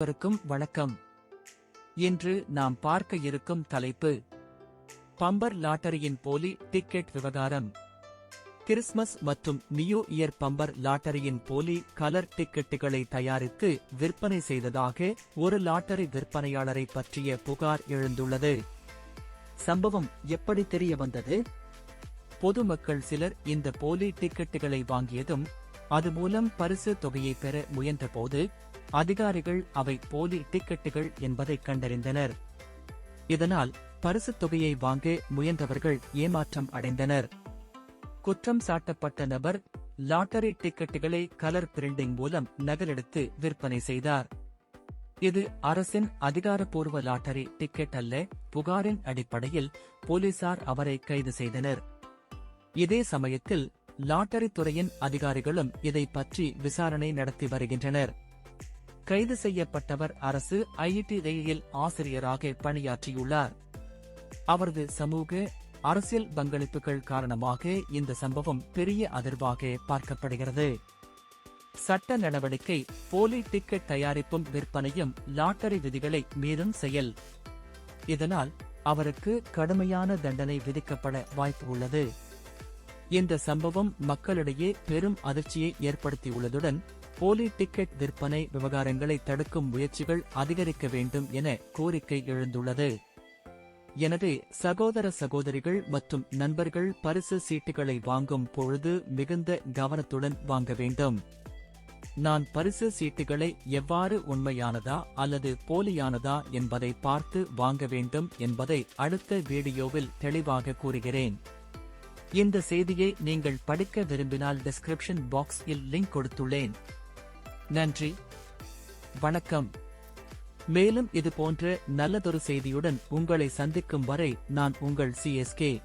அனைவருக்கும் வணக்கம். இன்று நாம் பார்க்க இருக்கும் தலைப்பு பம்பர் லாட்டரியின் போலி டிக்கெட் விவகாரம். கிறிஸ்மஸ் மற்றும் நியூ இயர் பம்பர் லாட்டரியின் போலி கலர் டிக்கெட்டுகளை தயாரித்து விற்பனை செய்ததாக ஒரு லாட்டரி விற்பனையாளரை பற்றிய புகார் எழுந்துள்ளது. சம்பவம் எப்படி தெரிய வந்தது? பொதுமக்கள் சிலர் இந்த போலி டிக்கெட்டுகளை வாங்கியதும் அது மூலம் பரிசு தொகையை பெற முயன்றபோது அதிகாரிகள் அவை போலி டிக்கெட்டுகள் என்பதை கண்டறிந்தனர். இதனால் பரிசுத் தொகையை வாங்க முயன்றவர்கள் ஏமாற்றம் அடைந்தனர். குற்றம் சாட்டப்பட்ட நபர் லாட்டரி டிக்கெட்டுகளை கலர் பிரிண்டிங் மூலம் நகலெடுத்து விற்பனை செய்தார். இது அரசின் அதிகாரப்பூர்வ லாட்டரி டிக்கெட் அல்ல புகாரின் அடிப்படையில் போலீசார் அவரை கைது செய்தனர். இதே சமயத்தில் லாட்டரி துறையின் அதிகாரிகளும் இதை பற்றி விசாரணை நடத்தி வருகின்றனர். கைது செய்யப்பட்டவர் அரசு ஐஐடி ஐஐடியில் ஆசிரியராக பணியாற்றியுள்ளார். அவரது சமூக அரசியல் பங்களிப்புகள் காரணமாக இந்த சம்பவம் பெரிய அதிர்வாக பார்க்கப்படுகிறது. சட்ட நடவடிக்கை போலி டிக்கெட் தயாரிப்பும் விற்பனையும் லாட்டரி விதிகளை மீறும் செயல். இதனால் அவருக்கு கடுமையான தண்டனை விதிக்கப்பட வாய்ப்பு உள்ளது. இந்த சம்பவம் மக்களிடையே பெரும் அதிர்ச்சியை ஏற்படுத்தியுள்ளதுடன் போலி டிக்கெட் விற்பனை விவகாரங்களை தடுக்கும் முயற்சிகள் அதிகரிக்க வேண்டும் என கோரிக்கை எழுந்துள்ளது. எனவே சகோதர சகோதரிகள் மற்றும் நண்பர்கள் பரிசு சீட்டுகளை வாங்கும் பொழுது மிகுந்த கவனத்துடன் வாங்க வேண்டும். நான் பரிசு சீட்டுகளை எவ்வாறு உண்மையானதா அல்லது போலியானதா என்பதை பார்த்து வாங்க வேண்டும் என்பதை அடுத்த வீடியோவில் தெளிவாக கூறுகிறேன். இந்த செய்தியை நீங்கள் படிக்க விரும்பினால் டிஸ்கிரிப்ஷன் பாக்ஸில் லிங்க் கொடுத்துள்ளேன். நன்றி. வணக்கம். மேலும் இது போன்ற நல்லதொரு செய்தியுடன் உங்களை சந்திக்கும் வரை நான் உங்கள் சிஎஸ்கே